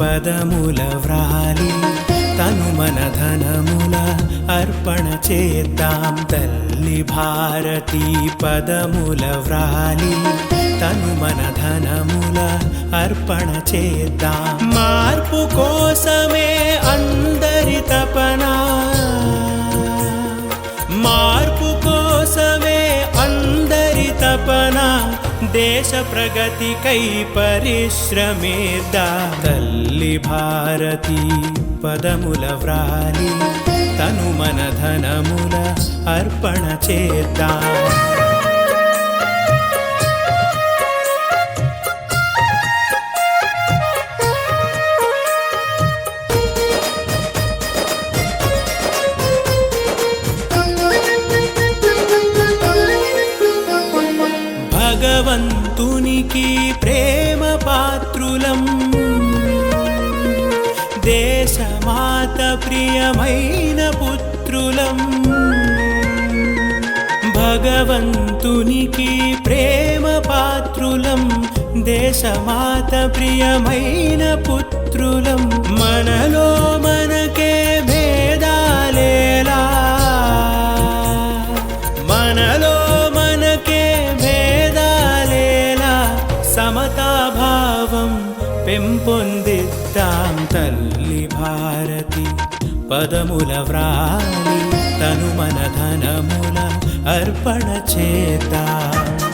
పదముల వ్రాలి తను మన ధనముల అర్పణ చేద్దాం. తల్లి భారతీ పదముల వ్రాలి తను మన ధనముల అర్పణ చేద్దాం. మార్పు కోసమే దేశ ప్రగతికై పరిశ్రమేద తల్లి భారతి పదముల వ్రాలి తను మన ధనముల అర్పణ చేద్దాం. భగవంతునికి ప్రేమ పాత్రులం దేశమాత ప్రియమైన పుత్రులం. భగవంతునికి ప్రేమ పాత్రులం దేశమాత ప్రియమైన పుత్రులం. మనలో మనకే పెంపొందిద్దాం తల్లి భారతి? పదముల వ్రాలి తను మన ధనముల అర్పణ చేద్దాం.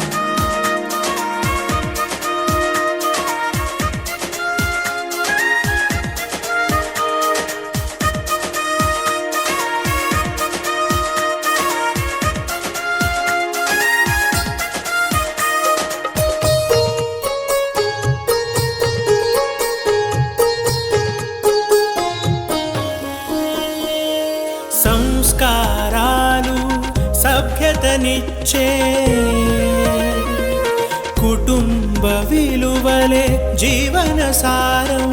సభ్యతనిచ్చే కుటుంబ విలువలే జీవన సారం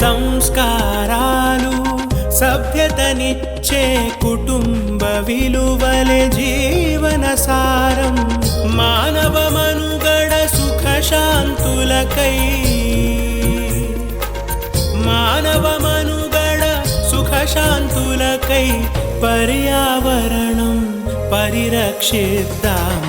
సంస్కారాలు సభ్యతనిచ్చే కుటుంబ విలువలే జీవన సారం మానవ మనుగడ సుఖశాంతులకై మానవ మనుగడ సుఖశాంతులకై पर्यावरणं परिरक्षिताम्